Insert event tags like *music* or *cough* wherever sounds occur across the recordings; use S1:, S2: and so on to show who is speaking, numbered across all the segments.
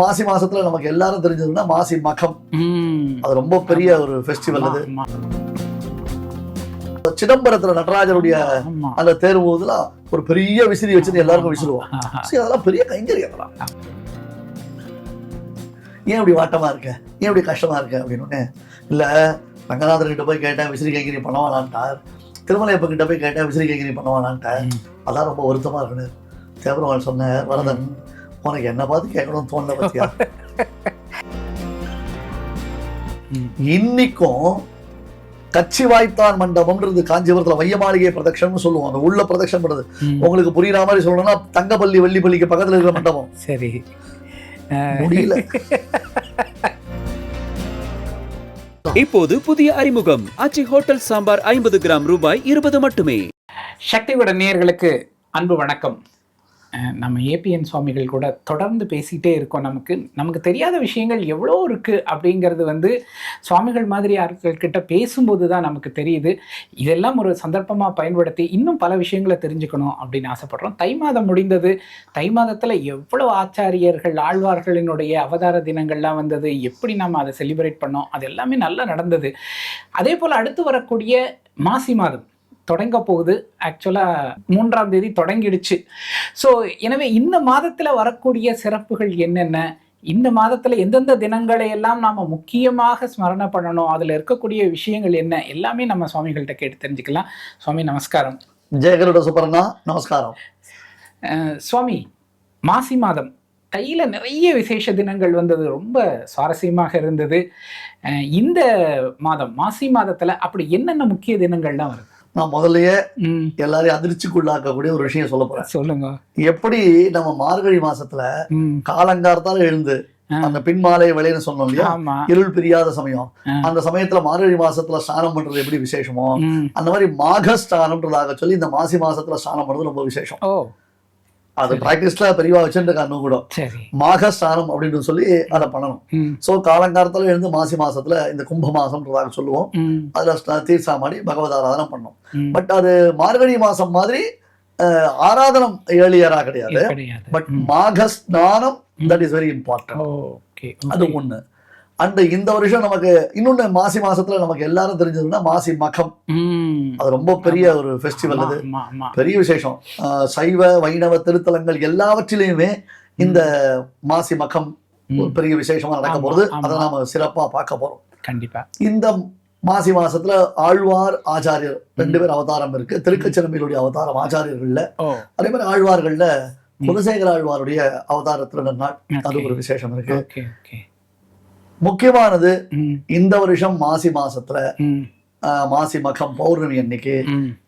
S1: மாசி மாசத்துல நமக்கு எல்லாரும் தெரிஞ்சதுன்னா மாசி மகம். அது ரொம்ப பெரிய ஒரு ஃபெஸ்டிவல் அது. சிதம்பரத்துல நடராஜருடைய. அந்த தேர்வு போதுல ஒரு பெரிய விசிறி வச்சுட்டு எல்லாருக்கும் விசிறுவோம். அதெல்லாம் பெரிய கைங்கரியம் அதெல்லாம். ஏன் இப்படி வாட்டமா இருக்க? ஏன் இப்படி கஷ்டமா இருக்க அப்படின்னு இல்ல ரங்கநாதர் கிட்ட போய் கேட்டேன் விசிறி கைங்கரி பண்ணவானான்ட்டார் திருமலையப்ப கிட்ட போய் கேட்டேன் விசிறி கைங்கரி பண்ணவானான்ட்டார். அதான் ரொம்ப வருத்தமா இருக்குன்னு தேவரவாள் சொன்ன வரதன் உனக்கு என்ன பார்த்து கேட்கணும்னு தோணல பத்தியா. இன்னைக்கும் கட்சி வாய்த்தான் மண்டபம்ன்றது காஞ்சிபுரத்துல வைய மாளிகை பிரதட்சணம்னு சொல்லுவோம். அந்த உள்ள பிரதட்சணம் பண்றது. உங்களுக்கு புரியுற மாதிரி சொல்லணும்னா தங்கப்பள்ளி வெள்ளிப்பள்ளிக்கு பக்கத்துல இருக்கிற மண்டபம்.
S2: சரி.
S1: முடியல.
S3: இப்போது புதிய அறிமுகம். ஆச்சி ஹோட்டல் சாம்பார் ஐம்பது கிராம் ரூபாய் இருபது மட்டுமே.
S2: சக்திவிட நேயர்களுக்கு அன்பு வணக்கம். நம்ம ஏபிஎன் சுவாமிகள் கூட தொடர்ந்து பேசிகிட்டே இருக்கோம். நமக்கு நமக்கு தெரியாத விஷயங்கள் எவ்வளோ இருக்குது அப்படிங்கிறது வந்து சுவாமிகள் மாதிரி ஆட்கள் பேசும்போது தான் நமக்கு தெரியுது. இதெல்லாம் ஒரு சந்தர்ப்பமாக பயன்படுத்தி இன்னும் பல விஷயங்களை தெரிஞ்சுக்கணும் அப்படின்னு ஆசைப்படுறோம். தை மாதம் முடிந்தது. தை மாதத்தில் எவ்வளோ ஆச்சாரியர்கள் ஆழ்வார்களினுடைய அவதார தினங்கள்லாம் வந்தது. எப்படி நம்ம அதை செலிப்ரேட் பண்ணோம்? அது எல்லாமே நல்லா நடந்தது. அதே போல் அடுத்து வரக்கூடிய மாசி மாதம். தொடங்க போகுது. ஆக்சுவலாக மூன்றாம் தேதி தொடங்கிடுச்சு. ஸோ எனவே இந்த மாதத்தில் வரக்கூடிய சிறப்புகள் என்னென்ன? இந்த மாதத்தில் எந்தெந்த தினங்களை எல்லாம் நாம் முக்கியமாக ஸ்மரணை பண்ணணும்? அதில் இருக்கக்கூடிய விஷயங்கள் என்ன? எல்லாமே நம்ம சுவாமிகள்கிட்ட கேட்டு தெரிஞ்சுக்கலாம். சுவாமி நமஸ்காரம்.
S1: ஜெயகருட சுப்பரண்ணா நமஸ்காரம்.
S2: சுவாமி மாசி மாதம். கையில் நிறைய விசேஷ தினங்கள் வந்தது. ரொம்ப சுவாரஸ்யமாக இருந்தது. இந்த மாதம் மாசி மாதத்தில் அப்படி என்னென்ன முக்கிய தினங்கள்லாம் வருது?
S1: நான் முதல்லயே எல்லாரையும் அதிர்ச்சிக்குள்ளாக்கக்கூடிய ஒரு விஷயம் சொல்ல போறேன்.
S2: சொல்லுங்க.
S1: எப்படி நம்ம மார்கழி மாசத்துல காலங்கார்த்தால எழுந்து. அந்த பின்மாலை வேலைன்னு சொன்னோம் இல்லையா? இருள் பிரியாத சமயம். அந்த சமயத்துல மார்கழி மாசத்துல ஸ்நானம் பண்றது எப்படி விசேஷமோ. அந்த மாதிரி மாக ஸ்நானம்ன்றதாக சொல்லி இந்த மாசி மாசத்துல ஸ்நானம் பண்றது ரொம்ப விசேஷம். அது பிராக்டிஸ்ல பெரியவா வச்சுருக்காங்க கூட.
S2: சரி.
S1: மாக ஸ்நானம் அப்படின்னு சொல்லி அதை பண்ணணும். சோ காலங்காலத்துல எழுந்து மாசி மாசத்துல இந்த கும்ப மாசம்ன்றதாக சொல்லுவோம் அதுல ஸ்ன- தீர்த்தாமாடி பகவத் ஆராதனை பண்ணோம். பட் அது மார்கழி மாசம் மாதிரி ஆராதனம் ஏழியரா கிடையாது. பட் மாக ஸ்நானம் தட் இஸ் வெரி இம்பார்ட்டன்ட் அது ஒண்ணு. அண்ட் இந்த வருஷம் நமக்கு இன்னொன்னு மாசி மாசத்துல நமக்கு எல்லாரும் தெரிஞ்சதுன்னா மாசி மகம். அது ரொம்ப பெரிய ஒரு ஃபெஸ்டிவல் அது. பெரிய விசேஷம். சைவ வைணவ திருத்தலங்கள் எல்லாவற்றிலையுமே இந்த மாசி மகம் ஒரு. பெரிய விசேஷமா நடக்க போறது. அதை நாம சிறப்பா பார்க்க போறோம்.
S2: கண்டிப்பா.
S1: இந்த மாசி மாசத்துல ஆழ்வார் ஆச்சாரியர் ரெண்டு பேர் அவதாரம் இருக்கு. திருக்கச்சிரம்பிலுடைய அவதாரம் ஆச்சாரியர்கள்ல அதே மாதிரி ஆழ்வார்கள்ல குலசேகர ஆழ்வாருடைய அவதாரத்துல நாள் அது ஒரு விசேஷம் இருக்கு. முக்கியமானது இந்த வருஷம் மாசி மாசத்துல மாசி மகம் பௌர்ணமி அன்னைக்கு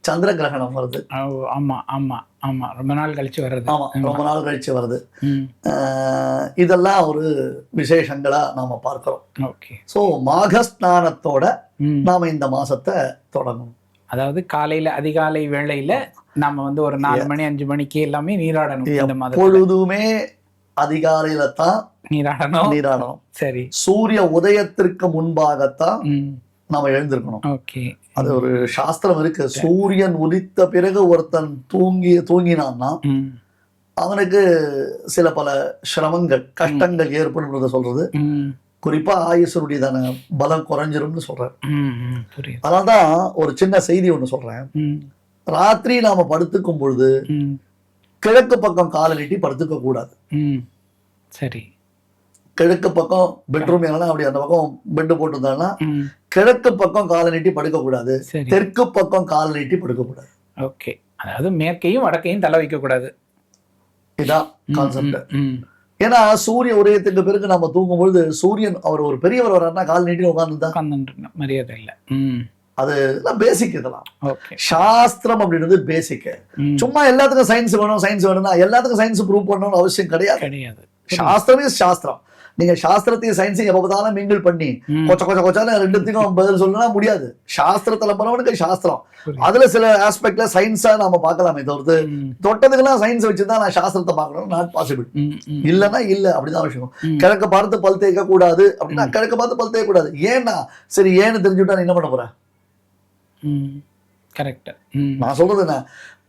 S1: சந்திர கிரகணம் வருது.
S2: ஆமா ஆமா ஆமா. ரொம்ப நாள் கழிச்சு வர்றது.
S1: ஆமா ரொம்ப நாள் கழிச்சு வருது. இதெல்லாம் ஒரு விசேஷங்களா நாம பார்க்கிறோம்.
S2: ஓகே.
S1: சோ மாகஸ்நானத்தோட
S2: ம்.
S1: நாம இந்த மாசத்தை தொடங்கணும்.
S2: அதாவது காலையில அதிகாலை வேளையில நாம வந்து ஒரு நாலு மணி அஞ்சு மணிக்கு எல்லாமே நீராடணும்
S1: எப்பொழுதுமே அதிகாலையில தான்
S2: நீராடணும்.
S1: நீராடணும்.
S2: சரி.
S1: சூரிய உதயத்திற்கு முன்பாகத்தான் நாம எழுந்திருக்கணும். அது ஒரு சாஸ்திரம் இருக்கு. சூரியன் உதித்த பிறகு ஒருத்தன் தூங்கி தூங்கினான்னா அவனுக்கு சில பல சிரமங்கள் கஷ்டங்கள் ஏற்படுன்றத சொல்றது. குறிப்பா ஆயுசருடையதான பலம் குறைஞ்சிரும்னு
S2: புரியுது.
S1: அதனால்தான் ஒரு சின்ன செய்தி ஒண்ணு சொல்றேன். ராத்திரி நாம படுத்துக்கும் பொழுது கிழக்கு பக்கம் காலை நீட்டி படுத்துக்க கூடாது.
S2: ம். சரி.
S1: கிழக்கு பக்கம் பெட்ரூம் எல்லாம் அப்படி அந்த பக்கம் பெட் போட்டிருந்தாங்கன்னா கிழக்கு பக்கம் காலை நீட்டி படுக்க கூடாது. தெற்கு பக்கம் காலை நீட்டி படுக்க கூடாது.
S2: ஓகே. அதாவது மேற்கையும் வடக்கையும் தலை வைக்க கூடாது.
S1: இதான் கான்செப்ட் ஏன்னா சூரிய உதயத்துக்கு பிறகு நம்ம தூங்கும் பொழுது சூரியன் அவர் ஒரு பெரியவர் வர்றாருன்னா கால் நீட்டி
S2: உட்காந்துட்டு மரியாதை இல்லை.
S1: அது பேசிக் இதெல்லாம். சாஸ்திரம் அப்படின்றது பேசிக் சும்மா எல்லாத்துக்கும் சயின்ஸ் வேணும் சயின்ஸ் வேணும்னா எல்லாத்துக்கும் சயின்ஸ் ப்ரூவ் பண்ணணும்னு அவசியம் கிடையாது.
S2: கிடையாது.
S1: சாஸ்திரம் இஸ் சாஸ்திரம். நீங்க சாஸ்திரத்தையும் சயின்ஸையும் எப்ப பார்த்தாலும் மிங்கிள் பண்ணி. கொச்ச கொச்ச கொச்சான ரெண்டுத்துக்கும் பதில் சொல்லணும்னா முடியாது. சாஸ்திரத்துல போனவனுக்கு சாஸ்திரம். அதுல சில ஆஸ்பெக்ட்ல சயின்ஸா நாம பார்க்கலாமே தவிர்த்து தொட்டதுக்கெல்லாம் சயின்ஸ் வச்சுதான் நான் சாஸ்திரத்தை பார்க்கணும் நாட் பாசிபிள் இல்லைன்னா இல்ல அப்படிதான் விஷயம். கிழக்க பார்த்து பல் தேய்க்க கூடாது அப்படின்னா கிழக்க பார்த்து பல் தேய்க்க கூடாது ஏன்னா சரி ஏன்னு தெரிஞ்சுட்டா நீ என்ன பண்ண போற?
S2: ம் கரெக்ட்
S1: நான் சொல்றது என்ன?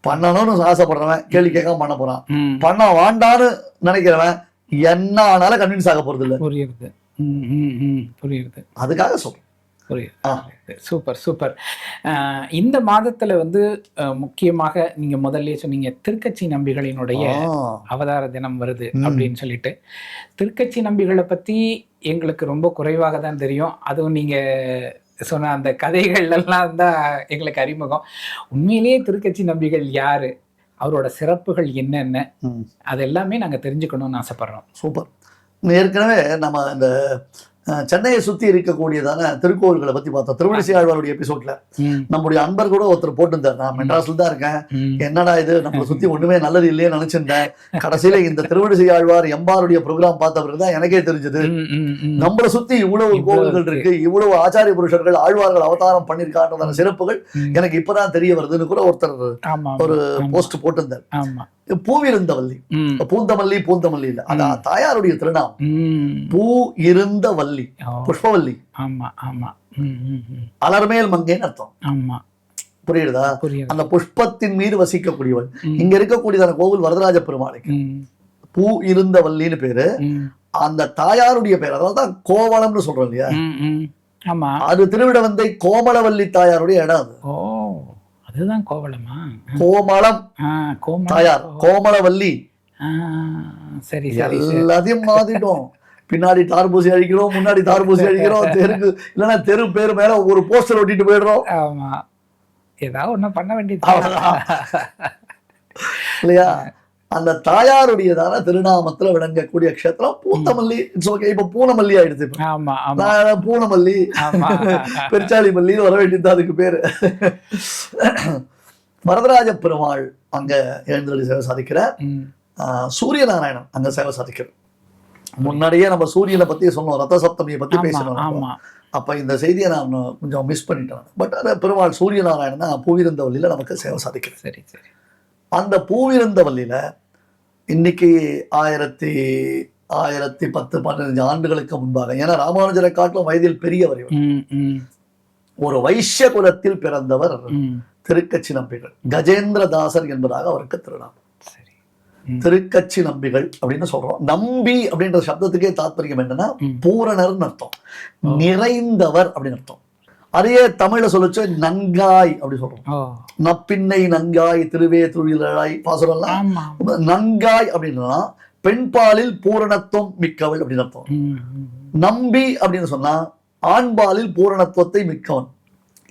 S1: பண்ணணும்னு ஆசைப்படுறவன் கேள்வி கேட்காம பண்ண போறான். பண்ண வாண்டான்னு நினைக்கிறவன் என்ன ஆனாலும் கன்வின்ஸ் ஆக போறது இல்ல.
S2: புரியுது. ம், ம், ம், புரியுது.
S1: அதுக்காக சொல்றேன்.
S2: Super super. இந்த மாதத்துல வந்து முக்கியமாக நீங்க முதல்லயே சொன்னீங்க திருக்கட்சி நம்பிகளினுடைய அவதார தினம் வருது. அப்படின்னு சொல்லிட்டு. திருக்கட்சி நம்பிகளை பத்தி எங்களுக்கு ரொம்ப குறைவாக தான் தெரியும். அதுவும் நீங்க சொன்ன அந்த கதைகள் எல்லாம் தான் எங்களுக்கு அறிமுகம். உண்மையிலேயே திருக்கட்சி நம்பிகள் யாரு? அவரோட சிறப்புகள் என்னென்ன. அது எல்லாமே நாங்க தெரிஞ்சுக்கணும்னு ஆசைப்படுறோம்.
S1: சூப்பர். ஏற்கனவே நம்ம இந்த சென்னையை சுத்தி இருக்கக்கூடியதான திருக்கோவில்களை பத்தி பார்த்தோம். திருவண்ணி ஆழ்வாருடைய எபிசோட்ல நம்முடைய அன்பர் கூட ஒருத்தர் போட்டிருந்தார். நான் மெட்ராஸ்ல தான் இருக்கேன். என்னடா இது? நம்மளை சுத்தி ஒண்ணுமே நல்லது இல்லையே நினைச்சிருந்தேன். கடைசியில இந்த திருவடிசை ஆழ்வார் எம்பாருடைய ப்ரோக்ராம் பார்த்த பிறகு தான் எனக்கே தெரிஞ்சது. நம்மளை சுத்தி இவ்வளவு கோவில்கள் இருக்கு. இவ்வளவு ஆச்சாரிய புருஷர்கள் ஆழ்வார்கள் அவதாரம் பண்ணிருக்கான்றதான சிறப்புகள். எனக்கு இப்பதான் தெரிய வருதுன்னு கூட ஒருத்தர் ஒரு போஸ்ட் போட்டிருந்தார். பூவிருந்தவல்லி பூந்தமல்லி பூந்தமல்லி இல்ல. அந்த தாயாருடைய திருநாமம். பூ இருந்த வள்ளி. புஷ்பவல்லி
S2: ஆமா ஆமா.
S1: அலர்மேல் மங்கைன்னு அர்த்தம்.
S2: ஆமா.
S1: புரியுதா? அந்த புஷ்பத்தின் மீது வசிக்கக்கூடியவள். இங்க இருக்கக்கூடியதான கோவில் வரதராஜ பெருமாளுக்கு. பூ இருந்த வள்ளின்னு பேரு. அந்த தாயாருடைய பேர். அதான் கோவளம்னு சொல்றோம் இல்லையா? அது திருவிடவந்தை கோமளவல்லி தாயாருடைய இடம் அது.
S2: அதுதான் கோவலமா?
S1: கோமளம் தாயார் கோமளவல்லி.
S2: சரி
S1: எல்லாத்தையும் மாத்திட்டோம். பின்னாடி தார்பூசி அடிக்கிறோம் முன்னாடி தார்பூசி அடிக்கிறோம் தெருக்கு இல்லைன்னா தெரு பேர் மேல ஒரு போஸ்டர் ஒட்டிட்டு போயிடுறோம்.
S2: ஆமா. ஏதாவது ஒண்ணு பண்ண வேண்டியது.
S1: இல்லையா? அந்த தாயாருடையதான திருநாமத்துல விளங்கக்கூடிய க்ஷேத்திரம் பூந்தமல்லி இட்ஸ் ஓகே இப்ப பூனமல்லி ஆயிடுச்சு இப்ப. பூனமல்லி. பெருச்சாளி மல்லின்னு வர வேண்டியது அதுக்கு பேரு. வரதராஜ பெருமாள் அங்க எழுந்தருளி சேவை சாதிக்கிற
S2: ம்,
S1: ஆஹ், சூரிய நாராயணன் அங்க சேவை சாதிக்கிறார். முன்னாடியே நம்ம சூரியனை பத்தி சொன்னோம் ரத்த சப்தமியை பத்தி பேசணும் அப்ப இந்த செய்தியை நான் கொஞ்சம் மிஸ் பண்ணிட்டேன். பட் அந்த பெருமாள் சூரிய நாராயணன் தான் பூவிருந்தவல்லியில நமக்கு சேவை சாதிக்கிறார்.
S2: சரி சரி.
S1: அந்த பூவிருந்தவல்லியில இன்னைக்கு ஆயிரத்தி ஆயிரத்தி பத்து பன்னெண்டு ஆண்டுகளுக்கு முன்பாக ஏன்னா ராமானுஜரை காட்டிலும் வயதில் பெரியவர் ஒரு வைஷ்ய குலத்தில் பிறந்தவர்
S2: ம்.
S1: திருக்கச்சி நம்பிகள். கஜேந்திரதாசர் என்பதாக அவருக்கு திருநாமம்.
S2: சரி.
S1: திருக்கச்சி நம்பிகள் அப்படின்னு சொல்றோம். நம்பி அப்படின்ற சப்தத்துக்கே தாத்பரியம் என்னன்னா. பூரணர்னு அர்த்தம். நிறைந்தவர் அப்படின்னு அர்த்தம். அதையே தமிழ்ல சொல்லுச்சு நன்காய் அப்படி சொல்றோம். நப்பின்னை நன்காய் திருவே துழிலாய் பாசுரம்லாம் நன்காய் அப்படின்னா பெண்பாலில் பூரணத்துவம் மிக்கவள் அப்படின்னு அர்த்தம். நம்பி அப்படின்னு சொன்னா ஆண்பாலில் பூரணத்துவத்தை மிக்கவன்.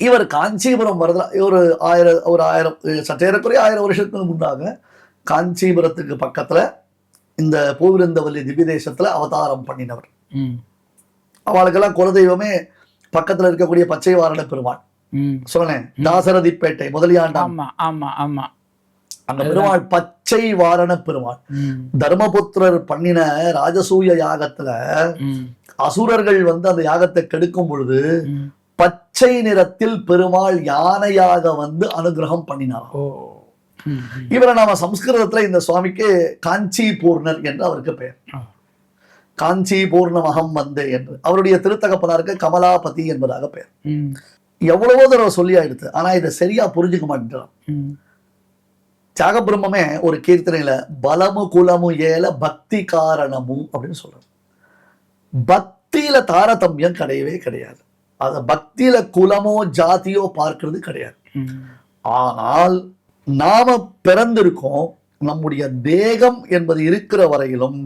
S1: இவர் காஞ்சிபுரம் வரதா ஒரு ஆயிரம் ஒரு ஆயிரம் சற்றேறக்குறைய ஆயிரம் வருஷத்துக்கு முன்னாக காஞ்சிபுரத்துக்கு பக்கத்துல இந்த பூவிருந்தவல்லி திவ்ய தேசத்துல அவதாரம் பண்ணினவர். அவளுக்கெல்லாம் குலதெய்வமே பக்கத்துல இருக்கக்கூடிய பச்சை வாரண பெருமாள். சொன்னேன் தாசரதிப்பேட்டை முதலியாண்டாம்
S2: ஆமா ஆமா
S1: அந்த பெருமாள் பச்சை வாரண பெருமாள். தர்மபுத்திரர் பண்ணின ராஜசூய யாகத்துல அசுரர்கள் வந்து அந்த யாகத்தை கெடுக்கும் பொழுது. பச்சை நிறத்தில் பெருமாள் யானையாக வந்து அனுகிரகம்
S2: ம்.
S1: இவரை நாம சம்ஸ்கிருதத்துல இந்த சுவாமிக்கு காஞ்சி பூர்ணர் என்று அவருக்கு பெயர். காஞ்சி பூர்ணமகம் வந்து என்று. அவருடைய திருத்தகப்பனாருக்கு கமலாபதி என்பதாக பெயர். எவ்வளவோ தடவை சொல்லி ஆயிடுத்து. ஆனா இதை சரியா புரிஞ்சுக்க மாட்டேங்கிறான்
S2: ம்.
S1: தியாக பிரம்மமே ஒரு கீர்த்தனையில பலமு குலமு ஏல பக்தி காரணமு அப்படின்னு சொல்றாரு. பக்தியில தாரதமியம் கிடையவே கிடையாது. அத பக்தியில குலமோ ஜாதியோ பார்க்கிறது கிடையாது. ஆனால் நாம பிறந்திருக்கோம் நம்முடைய தேகம் என்பது இருக்கிற வரையிலும்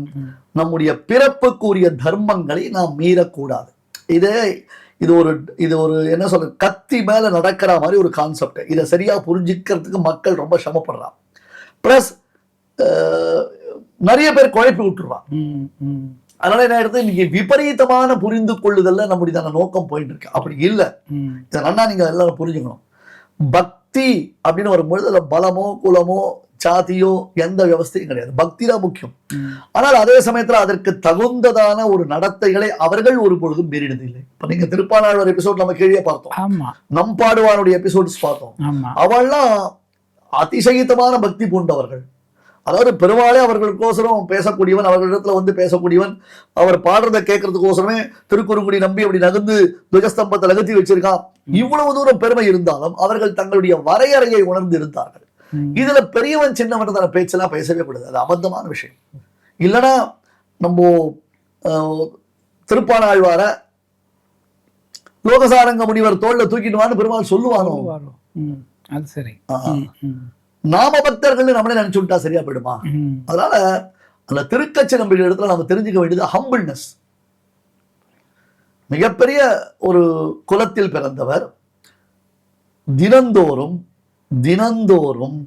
S1: நம்முடைய பிறப்புக்குரிய தர்மங்களை நாம் மீறக்கூடாது. இது இது ஒரு இது ஒரு என்ன சொல்ற கத்தி மேல நடக்கிற மாதிரி ஒரு கான்செப்ட் இதை சரியா புரிஞ்சுக்கிறதுக்கு மக்கள் ரொம்ப சிரமப்படுறான் பிளஸ் நிறைய பேர் குழப்பி விட்டுருவான் அதனால என்ன ஆயிடுது? இன்னைக்கு விபரீதமான புரிந்து கொள்ளுதல்ல நம்முடைய நோக்கம் போயிட்டு இருக்கு அப்படி இல்லை. இதை நல்லா நீங்க எல்லாரும் புரிஞ்சுக்கணும். பக்தி அப்படின்னு வரும்பொழுது அதில் பலமோ குலமோ ஜாதியோ எந்த வியவஸ்தையும் கிடையாது. பக்தி தான் முக்கியம். ஆனால் அதே சமயத்துல அதற்கு தகுந்ததான ஒரு நடத்தைகளை அவர்கள் ஒரு பொழுதும் மீறினதில்லை இப்ப நீங்க திருப்பானாழ்வார் எபிசோட் நம்ம கீழே பார்த்தோம்.
S2: ஆமா.
S1: நம்பாடுவாருடைய எபிசோட்ஸ் பார்த்தோம். அவள்லாம் அதிசயித்தமான பக்தி பூண்டவர்கள். அதாவது பெருமாளே அவர்களுக்கோசரம் பேசக்கூடியவன் அவர்களிடத்துல வந்து பேசக்கூடியவன் அவர் பாடுறத கேட்கறதுக்கோசரமே திருக்குறுங்குடி நம்பி அப்படி நகர்ந்து துவஜஸ்தம்பத்தை நகர்த்தி வச்சிருக்கான். இவ்வளவு தூரம் பெருமை இருந்தாலும் அவர்கள் தங்களுடைய வரையறையை உணர்ந்து இருந்தார்கள். இதுல பெரியவன் சின்னவன் பேச்செல்லாம் பேசவே கூடாது. அது அபத்தமான விஷயம். இல்லைன்னா நம்ம திருப்பானாழ்வார லோகசாரங்க முனிவர் தோல்ல தூக்கிட்டு வான்னு பெருமாள் சொல்லுவானோ?
S2: அது சரி.
S1: நாம பக்தர்கள் நம்மளே நினைச்சு விட்டா சரியா போயிடுமா. அதனால அந்த திருக்கச்சி நம்பிக்கை இடத்துல நம்ம தெரிஞ்சுக்க வேண்டியது ஹம்பிள்னஸ் மிகப்பெரிய ஒரு குலத்தில் பிறந்தவர் தினந்தோறும் தினந்தோறும்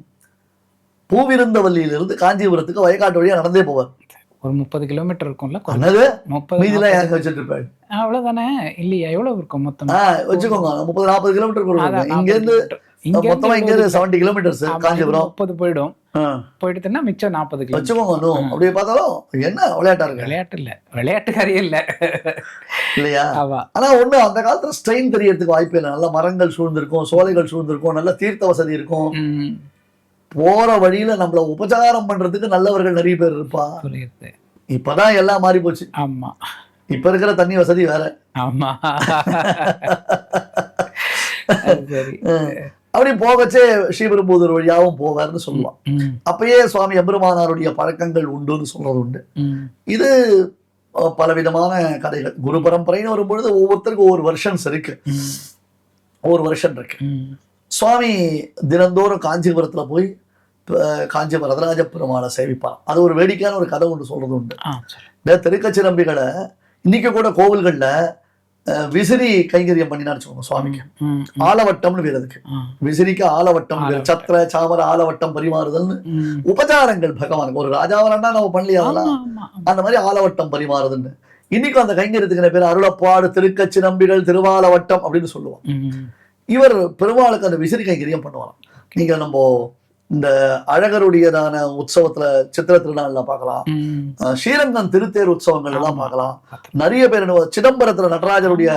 S1: பூவிருந்தவல்லியிலிருந்து காஞ்சிபுரத்துக்கு வயக்காட்டு வழியா நடந்தே போவார்.
S2: ஒரு முப்பது கிலோமீட்டர் இருக்கும்ல.
S1: அண்ணது
S2: முப்பது
S1: மீதிலாம் ஏங்க வச்சுட்டு இருப்பாரு
S2: அவ்வளவுதானே. இல்லையா எவ்வளவு இருக்கும் மொத்தம்?
S1: வச்சுக்கோங்க. முப்பது நாற்பது கிலோமீட்டர் இங்க இருந்து மொத்தமா இங்க இருந்து செவன்டி கிலோமீட்டர்ஸ் காஞ்சிபுரம்.
S2: முப்பது போயிடும்.
S1: ஆ,
S2: போயிடுச்சுன்னா மிச்சம் நாற்பது கிலோமீட்டர்.
S1: வச்சுக்கோங்க அப்படியே பார்த்தாலும் என்ன விளையாட்டா இருக்கு?
S2: விளையாட்டு இல்ல விளையாட்டுக்காரி இல்ல.
S1: இல்லையா? ஆனா ஒண்ணு அந்த காலத்துல ஸ்ட்ரெயின் தெரியறதுக்கு வாய்ப்பே இல்லை. நல்ல மரங்கள் சூழ்ந்திருக்கும் சோலைகள் சூழ்ந்திருக்கும் நல்ல தீர்த்த வசதி இருக்கும். போற வழியில நம்மள உபச்சாரம் பண்றதுக்கு நல்லவர்கள் நிறைய பேர் இருப்பா. இப்பதான் எல்லாம் மாறி போச்சு.
S2: ஆமா.
S1: இப்ப இருக்கிற தண்ணி வசதி வேற.
S2: ஆமா.
S1: அப்படி போகச்சே ஸ்ரீபெரும்புதூர் வழியாவும் போவார்னு சொல்லுவான். அப்பயே சுவாமி எம்பெருமானாருடைய பழக்கங்கள் உண்டுன்னு சொல்றது உண்டு. இது பலவிதமான கதைகள். குரு பரம்பரைன்னு வரும்பொழுது ஒவ்வொருத்தருக்கும் ஒவ்வொரு வருஷன்ஸ் இருக்கு. ஒவ்வொரு வருஷன் இருக்கு. சுவாமி தினந்தோறும் காஞ்சிபுரத்துல போய் காஞ்சிபுரம் வரதராஜ பெருமாளை சேவிப்பார் அது ஒரு வேடிக்கையான ஒரு கதை ஒன்று சொல்றது உண்டு. இந்த திருக்கச்சி நம்பிகளை இன்னைக்கு கூட கோவில்கள்ல விசிறி கைங்கரியம் பண்ணினான்னு சொல்லுவாங்க சுவாமிக்கு. ஆலவட்டம்னு பேர் அதுக்கு. விசிறிக்கு ஆலவட்டம். சத்திர சாமர ஆலவட்டம் பரிமாறுதல்னு. உபச்சாரங்கள் பகவானுக்கு. ஒரு ராஜாவரன்னா நம்ம பண்ணலையா
S2: ஆமா,
S1: அதெல்லாம்?
S2: ஆமா, ஆமா.
S1: அந்த மாதிரி ஆலவட்டம் பரிமாறுதுன்னு இன்னைக்கும் அந்த கைங்கரியத்துக்கு பேர்? அருளப்பாடு திருக்கச்சி நம்பிகள் திருவாலவட்டம் அப்படின்னு சொல்லுவோம் இவர் பெருமாளுக்கு அந்த விசிறி கைங்கரியம் பண்ணுவாராம். நீங்க நம்ம இந்த அழகருடையதான உற்சவத்துல சித்திர திருநாள்ல பார்க்கலாம். ஸ்ரீரங்கம் திருத்தேர் உற்சவங்கள் எல்லாம். பார்க்கலாம். நிறைய பேர் என்ன சிதம்பரத்துல நடராஜருடைய.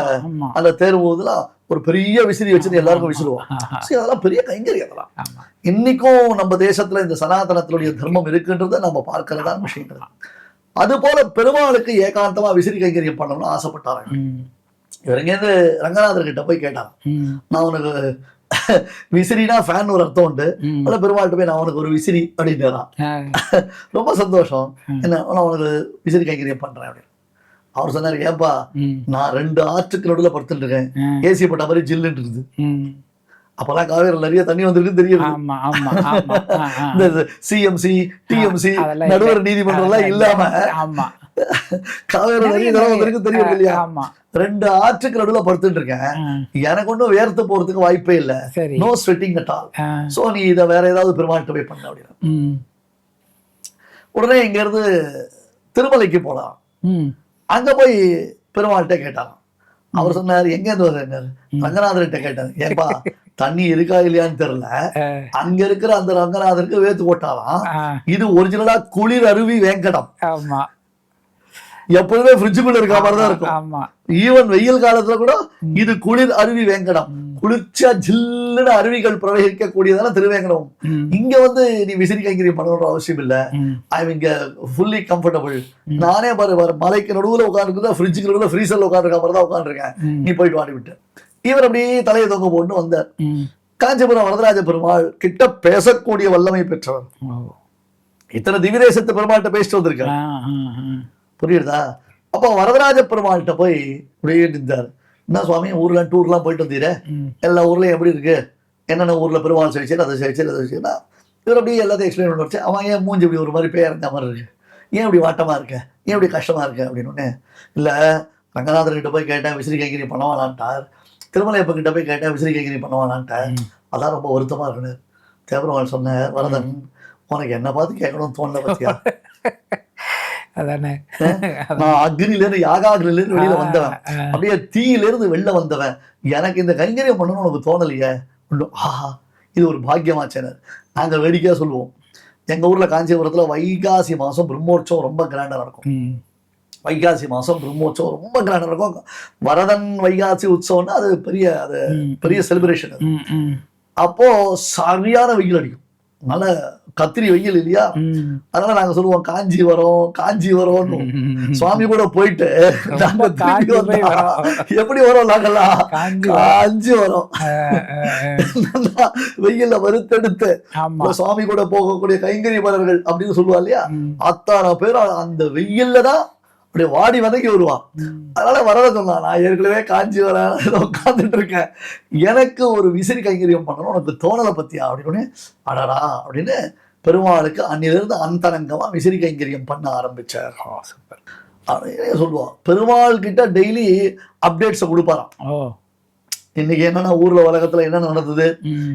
S1: அந்த தேர்வு போதெல்லாம் ஒரு பெரிய விசிறி வச்சுட்டு எல்லாருக்கும் விசிறுவோம். அதெல்லாம் பெரிய கைங்கரியம் அதெல்லாம். இன்னைக்கும் நம்ம தேசத்துல இந்த சனாதனத்தினுடைய தர்மம் இருக்குன்றத நம்ம பார்க்கிறதா விஷயங்கள். அது போல பெருமாளுக்கு ஏகாந்தமா விசிறி கைங்கரியம் பண்ணணும்னு ஆசைப்பட்டாராங்க. இவர் எங்கேருந்து ரங்கநாதர் கிட்ட போய் கேட்டாராம்.
S2: ம்,
S1: நான் உனக்கு விசிறினா ஃபேன் ஒரு அர்த்தம் உண்டு. அதில் பெருமாள்கிட்ட போய் நான் உனக்கு ஒரு விசிறி அப்படின்றான்
S2: ஆ, *laughs*
S1: ரொம்ப சந்தோஷம். என்ன நான் உனக்கு விசிறி கைங்கரியம் பண்றேன் அப்படின்னு. அவர் சொன்னார் ஏன்பா
S2: ம்,
S1: நான் ரெண்டு ஆற்றுக்கு நடுவில் படுத்துட்டு இருக்கேன். ஏசி போட்ட மாதிரி ஜில்லுன்னு இருக்குது. அப்பெல்லாம் காவேரியில் நிறைய தண்ணி வந்திருக்குன்னு தெரியுது. இந்த சிஎம்சி டிஎம்சி நடுவர். நீதிமன்றம் எல்லாம் இல்லாம
S2: ஆமா.
S1: காவேரி நிறைய தடவை வந்திருக்கு தெரியும் இல்லையா? ரெண்டு ஆற்றுக்கு நடுவில் படுத்துட்டு இருக்கேன் எனக்கு ஒன்றும் வேர்த்து போறதுக்கு வாய்ப்பே இல்லை. No sweating at all so நீ இதை வேற ஏதாவது பெருமாள்கிட்ட போய் பண்ண அப்படின்னா. உடனே இங்க இருந்து திருமலைக்கு போலாம்.
S2: ம்,
S1: அங்க போய் பெருமாள்கிட்ட கேட்டாராம் அவர் சொன்னார் எங்க இருந்து வர்றாரு ரங்கநாதர்கிட்ட கேட்டாரு. ஏன்பா தண்ணி இருக்கா இல்லையான்னு தெரியல. அங்க இருக்கிற அந்த ரங்கநாதருக்கு வேத்து போட்டாராம்
S2: ஆ,
S1: இது ஒரிஜினலா குளிர் அருவி வேங்கடம். எப்பொழுதுமே ஃப்ரிட்ஜுக்குள்ள இருக்க மாதிரி தான் இருக்கும்.
S2: ஆமா.
S1: ஈவன் வெயில் காலத்துல கூட இது குளிர் அருவி வேங்கடம். குளிர்ச்சியா ஜில்லுன்னு அருவிகள் பிரவகிக்க கூடியதான திருவேங்கடம் இங்க வந்து நீ விசிறி கைங்கரியம் பண்ணணுன்ற அவசியம் இல்ல. ஐ இங்க ஃபுல்லி கம்ஃபர்டபுள் நானே பாரு பாரு மலைக்கு நடுவுல உட்காந்துருக்குதா ஃப்ரிட்ஜுக்கு நடுவுல ஃப்ரீசர்ல உட்காந்துருக்க மாதிரி தான் உட்காந்துருக்கேன் நீ போயிட்டு வாடி விட்டு. இவர் அப்படியே தலையை தொங்க போட்டு வந்தார். காஞ்சிபுரம் வரதராஜ பெருமாள் கிட்ட பேசக்கூடிய வல்லமை பெற்றவர். இத்தனை திவிதேசத்து பெருமாள்கிட்ட பேசிட்டு வந்திருக்காரு. புரியுதா? அப்போ வரதராஜ பெருமாள்கிட்ட போய் அப்படியே நின்றார். என்ன சுவாமி ஊர்ல டூர்லாம் போயிட்டு வந்தீரே? எல்லா ஊர்லயும் எப்படி இருக்கு? என்னென்ன ஊர்ல பெருமாள் செழிச்சேன் அதை செழிச்சேன் அதை செழிச்சா இவர் அப்படியே எல்லாத்தையும் எக்ஸ்பிளைன் பண்ணி வச்சு அவன் ஏன் மூஞ்சி இப்படி ஒரு மாதிரி பேரஞ்ச மாதிரி இருக்கு? ஏன் இப்படி வாட்டமா இருக்க? ஏன் இப்படி கஷ்டமா இருக்கு? அப்படின்னு இல்ல ரங்கநாதர் கிட்ட போய் கேட்டேன் விசிறி கைங்கரி பண்ணுவானான்ட்டார். திருமலையப்ப கிட்ட போய் கேட்டேன் விசிறி கைங்கரி பண்ணுவானான்ட்டார். அதான் ரொம்ப வருத்தமா இருக்குன்னு தேவரவாள் சொன்னேன் வரதன் உனக்கு என்ன பார்த்து கேட்கணும்னு தோணல பத்தியா? *laughs*
S2: அதானே?
S1: நான் அக்னில இருந்து யாகாகில இருந்து வெளியில வந்தவன். அப்படியே தீயில இருந்து வெளில வந்தவன். எனக்கு இந்த கைங்கரியம் பண்ணணும்னு உனக்கு தோணலையே? ஆஹா இது ஒரு பாக்கியமாச்சேனர் நாங்க வேடிக்கையா சொல்லுவோம் எங்க ஊர்ல காஞ்சிபுரத்துல வைகாசி மாசம் பிரம்மோற்சவம் ரொம்ப கிராண்டா நடக்கும்.
S2: ம்,
S1: வைகாசி மாசம் பிரம்மோற்சவம் ரொம்ப கிராண்டா இருக்கும் வரதன் வைகாசி உற்சவம்னா அது பெரிய அது பெரிய செலிப்ரேஷன்
S2: ம், ம்.
S1: அப்போ சரியான வெயில் அடிக்கும். நல்ல கத்திரி வெயில் இல்லையா. அதனால நாங்க சொல்லுவோம் காஞ்சி வரோம் காஞ்சி வரோம்
S2: ம்.
S1: சுவாமி கூட போயிட்டு நாங்க திரும்பி வந்தா. எப்படி வரோம் நாங்கெல்லாம்
S2: காஞ்சி
S1: வரோம். நல்லா வெயில்ல இந்த சுவாமி கூட போகக்கூடிய கைங்கரியமரர்கள் அப்படின்னு சொல்லுவா இல்லையா. அத்தான பேர் அந்த வெயில்ல தான் அப்படியே வாடி வதங்கி வருவான். அதனால வரத சொன்னான் நான் ஏற்கனவே காஞ்சி வர உட்காந்துட்டு இருக்கேன். எனக்கு ஒரு விசிறி கைங்கரியம் பண்ணணும் உனக்கு தோணலை பத்தியா? அப்படின்னு அடடா அப்படின்னு பெருமாளுக்கு அன்னிலிருந்து அந்தரங்கமா விசிறி கைங்கரியம் பண்ண ஆரம்பிச்சார். சொல்லுவான் பெருமாள் கிட்ட டெய்லி அப்டேட்ஸை கொடுப்பாராம். இன்னைக்கு என்னென்ன ஊர்ல உலகத்துல என்ன நடந்தது.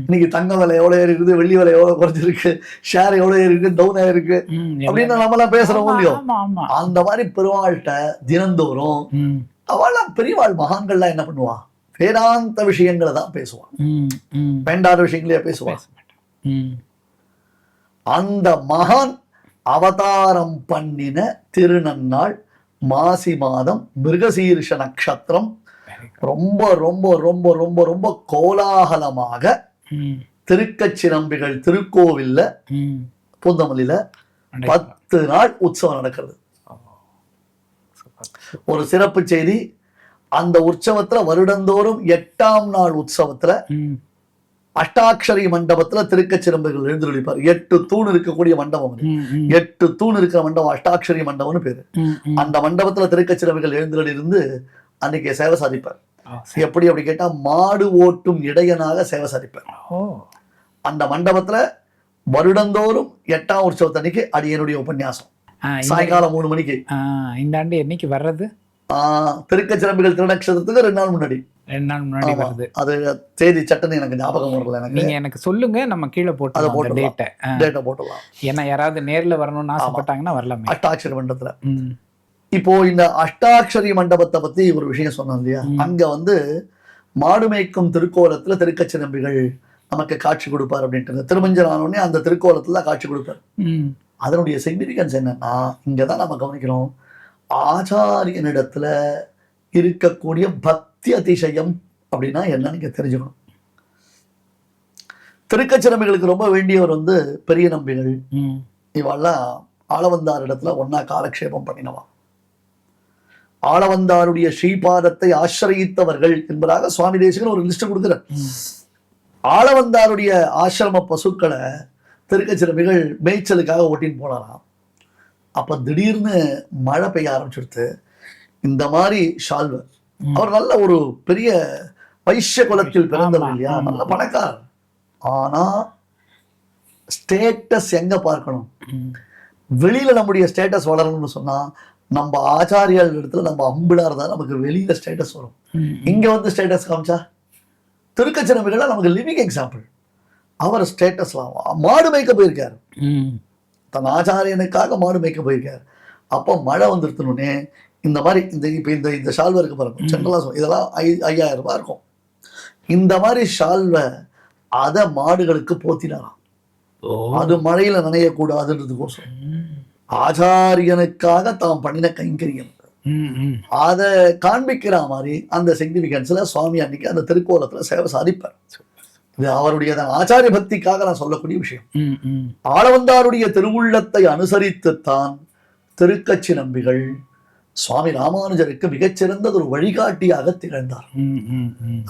S1: இன்னைக்கு தங்க விலை எவ்வளவு இருக்குது வெள்ளி விலை எவ்வளவு குறைஞ்சிருக்கு ஷேர் எவ்வளவு இருக்கு டவுன் ஆயிருக்கு. அப்படின்னு நம்ம எல்லாம் பேசுறோம் இல்லையோ அந்த மாதிரி பெருமாள்கிட்ட தினந்தோறும்
S2: ம்.
S1: அவள் பெரியவாள் மகான்கள்லாம் என்ன பண்ணுவா வேதாந்த விஷயங்களை தான் பேசுவான். வேண்டாத விஷயங்களே பேசுவான். அந்த மகான் அவதாரம் பண்ணின திருநன்னாள் மாசி மாதம் மிருகசீர்ஷ நட்சத்திரம். ரொம்ப ரொம்ப ரொம்ப ரொம்ப ரொம்ப கோலாகலமாக
S2: ம்.
S1: திருக்கச்சிரம்பிகள் திருக்கோவில்ல. பூந்தமல்லியில. பத்து நாள் உற்சவம் நடக்கிறது. ஒரு சிறப்பு செய்தி அந்த உற்சவத்துல வருடந்தோறும் எட்டாம் நாள் உற்சவத்துல. அஷ்டாட்சரி மண்டபத்துல திருக்கச்சிரம்புகள் எழுந்துருளிப்பார் எட்டு தூண் இருக்கக்கூடிய மண்டபம். எட்டு தூண் இருக்கிற மண்டபம் அஷ்டாட்சரி மண்டபம்னு பேரு. அந்த மண்டபத்துல திருக்கச்சிரம்புகள் எழுந்துருளி இருந்து அன்னைக்கு சேவை சாதிப்பார். எப்படி அப்படி கேட்டா மாடு ஓட்டும் இடையனாக சேவை சாதிப்பார். அந்த மண்டபத்துல வருடந்தோறும் எட்டாம் உற்சவத்தன்னைக்கு அடியனுடைய உபன்யாசம்.
S2: ஆ, இந்த-
S1: சாயங்காலம் மூணு மணிக்கு.
S2: இந்த ஆண்டு என்னைக்கு வர்றது?
S1: திருக்கச்சிரம்புகள் திருநக்ஷத்திரத்துக்கு ரெண்டு நாள் முன்னாடி.
S2: ரெண்டு நாள் முன்னாடி. வருது
S1: அது தேதி சட்டுன்னு எனக்கு ஞாபகம் வரல எனக்கு.
S2: நீங்க எனக்கு சொல்லுங்க நம்ம கீழே
S1: அதை
S2: போட்டு. டேட்டை
S1: டேட்டா போட்டுடலாம்
S2: ஏன்னா யாராவது நேர்ல வரணும்னு ஆசைப்பட்டாங்கன்னா வரலாமே. ம்.
S1: இப்போ இந்த அஷ்டாட்சரி மண்டபத்தை பத்தி ஒரு விஷயம் சொன்னோம் இல்லையா. அங்க வந்து மாடு மேய்க்கும் திருக்கோலத்துல திருக்கச்சிரம்பிகள் நமக்கு காட்சி கொடுப்பார் அப்படின்ட்டு திருமஞ்சல் ஆனோடனே அந்த திருக்கோலத்துல தான் காட்சி கொடுப்பார். அதனுடைய சிக்னிஃபிகன்ஸ் என்னன்னா இங்கதான் நம்ம கவனிக்கிறோம் ஆச்சாரியனிடத்துல இருக்கக்கூடிய பக்தி அதிசயம் அப்படின்னா என்னன்னு நீங்க தெரிஞ்சுக்கணும் திருக்கச்சிரம்பிகளுக்கு ரொம்ப வேண்டியவர் வந்து பெரிய நம்பிகள். இவெல்லாம் ஆளவந்தார் இடத்துல ஒன்னா காலக்ஷேபம் பண்ணினவா ஆளவந்தாருடைய ஸ்ரீபாதத்தை ஆசிரயித்தவர்கள் என்பதாக சுவாமி தேசிகன் ஒரு லிஸ்ட் கொடுக்கிறார். ஆளவந்தாருடைய ஆசிரம பசுக்களை திருக்கச்சிரம்பிகள் மேய்ச்சலுக்காக ஓட்டின்னு போனாராம் அப்ப திடீர்னு மழை பெய்ய ஆரம்பிச்சுடுத்து இந்த மாதிரி ஷால்வ
S2: ம்.
S1: அவர் நல்ல ஒரு பெரிய வைஷ்ய குலத்தில் பிறந்தவர் இல்லையா. நல்ல பணக்காரர் ஆனா ஸ்டேட்டஸ் எங்க பார்க்கணும். வெளியில நம்முடைய ஸ்டேட்டஸ் வளரணும்னு சொன்னா நம்ம ஆச்சாரியால் இடத்துல நம்ம அம்பிடா இருந்தா நமக்கு வெளியில ஸ்டேட்டஸ் வரும். இங்க வந்து ஸ்டேட்டஸ் காமிச்சா? திருக்கச்சிரம்பிகள் நமக்கு லிவிங் எக்ஸாம்பிள் அவர் ஸ்டேட்டஸ்லாம் மாடு மேய்க்க போயிருக்காரு. தன் ஆச்சாரியனுக்காக மாடு மேய்க்க போயிருக்காரு. அப்போ மழை வந்துருத்தணுன்னே இந்த மாதிரி இந்த இப்போ இந்த இந்த ஷால்வை இருக்கு பாருங்க. சென்ட்ரலா சொல் இதெல்லாம் ஐ ஐயாயிரம் ரூபாய் இருக்கும். இந்த மாதிரி ஷால்வை அதை மாடுகளுக்கு போத்தினாராம். அது மழையில நனையக்கூடாதுன்றதுக்கோசம். ஆச்சாரியனுக்காக தாம் பண்ணின கைங்கரியம். அதை காண்பிக்கிற மாதிரி அந்த சிக்னிஃபிகன்ஸ்ல சுவாமி அன்னைக்கு அந்த திருக்கோலத்துல சேவை சாதிப்பார் இது அவருடைய ஆச்சாரிய பக்திக்காக நான் சொல்லக்கூடிய விஷயம். ஆளவந்தாருடைய திருவுள்ளத்தை அனுசரித்துத்தான் திருக்கச்சி நம்பிகள் சுவாமி ராமானுஜருக்கு மிகச்சிறந்தது ஒரு வழிகாட்டியாக திகழ்ந்தார்.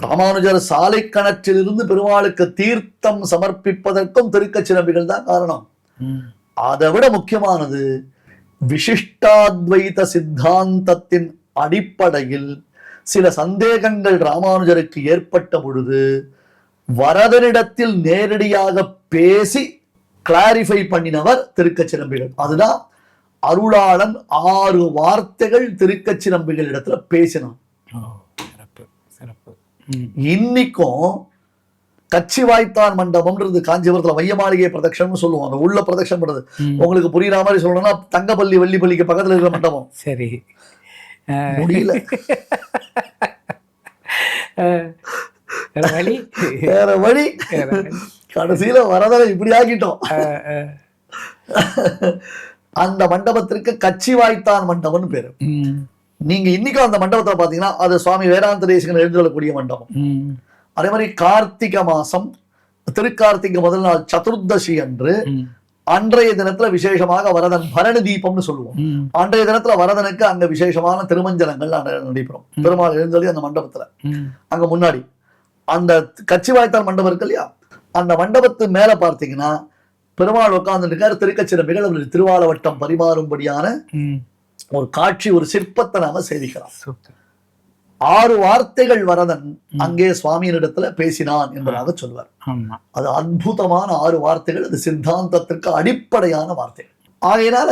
S1: ராமானுஜர் சாலை கணற்றிலிருந்து பெருமாளுக்கு தீர்த்தம் சமர்ப்பிப்பதற்கும் திருக்கச்சி நம்பிகள் தான் காரணம். அதை விட முக்கியமானது விசிஷ்டாத்வைத சித்தாந்தத்தின் அடிப்படையில் சில சந்தேகங்கள் ராமானுஜருக்கு ஏற்பட்ட பொழுது வரதனிடத்தில் நேரடியாக பேசி கிளாரிஃபை பண்ணினவர் திருக்கச்சிரம்பிகள் அதுதான் அருளாளன் ஆறு வார்த்தைகள் திருக்கச்சிரம்பிகள் இடத்துல பேசினான்
S2: சிறப்பு சிறப்பு.
S1: இன்னைக்கும் கட்சி வாய்த்தான் மண்டபம்ன்றது காஞ்சிபுரத்துல வைய மாளிகை பிரதட்சணம்னு சொல்லுவாங்க உள்ள பிரதட்சணம் பண்றது. உங்களுக்கு புரியுற மாதிரி சொல்லணும்னா தங்கப்பள்ளி வெள்ளிப்பள்ளிக்கு பக்கத்துல இருக்கிற மண்டபம்.
S2: சரி.
S1: முடியல.
S2: வழி?
S1: வேற வழி. கடைசியில வரதலை இப்படி ஆக்கிட்டோம்.
S2: அஹ்.
S1: அந்த மண்டபத்திற்கு கட்சி வாய்த்தான் மண்டபம்னு பேரு. நீங்க இன்னைக்கும் அந்த மண்டபத்துல பாத்தீங்கன்னா அது சுவாமி வேதாந்த தேசிகன் எழுந்துள்ளக்கூடிய மண்டபம். அதே மாதிரி கார்த்திகை மாசம் திருக்கார்த்திகை முதல் நாள் சதுர்தசி அன்று. அன்றைய தினத்துல விசேஷமாக வரதன் பரணி தீபம்னு சொல்லுவோம். அன்றைய தினத்துல வரதனுக்கு அங்க விசேஷமான திருமஞ்சனங்கள் நட- நடைபெறும். பெருமாள் எழுந்தொழி அந்த மண்டபத்துல. அங்க முன்னாடி. அந்த கட்சி வாய்த்தால் மண்டபம் இருக்கு இல்லையா? அந்த மண்டபத்து மேல பார்த்தீங்கன்னா பெருமாள் உட்கார்ந்து இருக்காரு. திருக்கச்சிரம்பிகள் அவருடைய திருவாலவட்டம் பரிமாறும்படியான. ஒரு காட்சி ஒரு சிற்பத்தை நாம
S2: சூப்பர்.
S1: ஆறு வார்த்தைகள் வரதன் அங்கே சுவாமியினிடத்துல பேசினான் என்பதாக சொல்வார். அது அற்புதமான ஆறு வார்த்தைகள் அது சித்தாந்தத்திற்கு அடிப்படையான வார்த்தைகள். ஆகையினால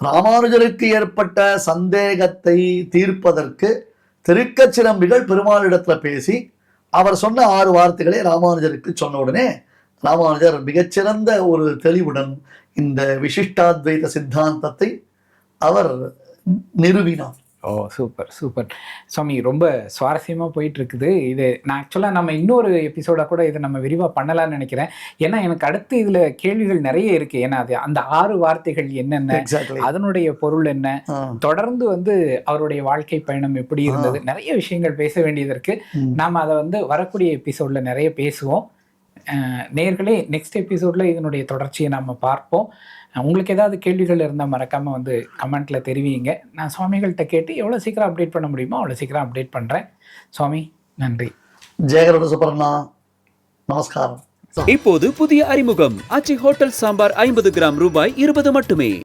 S1: ராமானுஜருக்கு ஏற்பட்ட சந்தேகத்தை தீர்ப்பதற்கு திருக்கச்சிரம்பிகள் பெருமாளிடத்துல பேசி அவர் சொன்ன ஆறு வார்த்தைகளை ராமானுஜருக்கு சொன்ன உடனே ராமானுஜர் மிகச்சிறந்த ஒரு தெளிவுடன் இந்த விசிஷ்டாத்வைத சித்தாந்தத்தை அவர் நிறுவினார்.
S2: ஓ சூப்பர் சூப்பர். சுவாமி ரொம்ப சுவாரஸ்யமாக போயிட்டு இருக்குது இது நான் ஆக்சுவலாக நம்ம இன்னொரு எபிசோட கூட இதை நம்ம விரிவாக பண்ணலாம்னு நினைக்கிறேன். ஏன்னா எனக்கு அடுத்து இதில் கேள்விகள் நிறைய இருக்கு. ஏன்னா அது அந்த ஆறு வார்த்தைகள் என்னென்ன அதனுடைய பொருள் என்ன தொடர்ந்து வந்து அவருடைய வாழ்க்கை பயணம் எப்படி இருந்தது நிறைய விஷயங்கள் பேச வேண்டியது இருக்கு. நாம் அதை வந்து வரக்கூடிய எபிசோட்ல நிறைய பேசுவோம். அஹ் நேயர்களே நெக்ஸ்ட் எபிசோட்ல இதனுடைய தொடர்ச்சியை நம்ம பார்ப்போம். உங்களுக்கு ஏதாவது கேள்விகள் இருந்தால் மறக்காம வந்து கமெண்ட்ல தெரிவிங்க. நான் சுவாமிகள்கிட்ட கேட்டு எவ்வளோ சீக்கிரம் அப்டேட் பண்ண முடியுமோ அவ்வளோ சீக்கிரம் அப்டேட் பண்றேன். சுவாமி நன்றி.
S1: ஜெயகருட சுப்பரண்ணா நமஸ்காரம்.
S3: இப்போது புதிய அறிமுகம். ஆச்சி ஹோட்டல் சாம்பார் ஐம்பது கிராம் ரூபாய் இருபது மட்டுமே.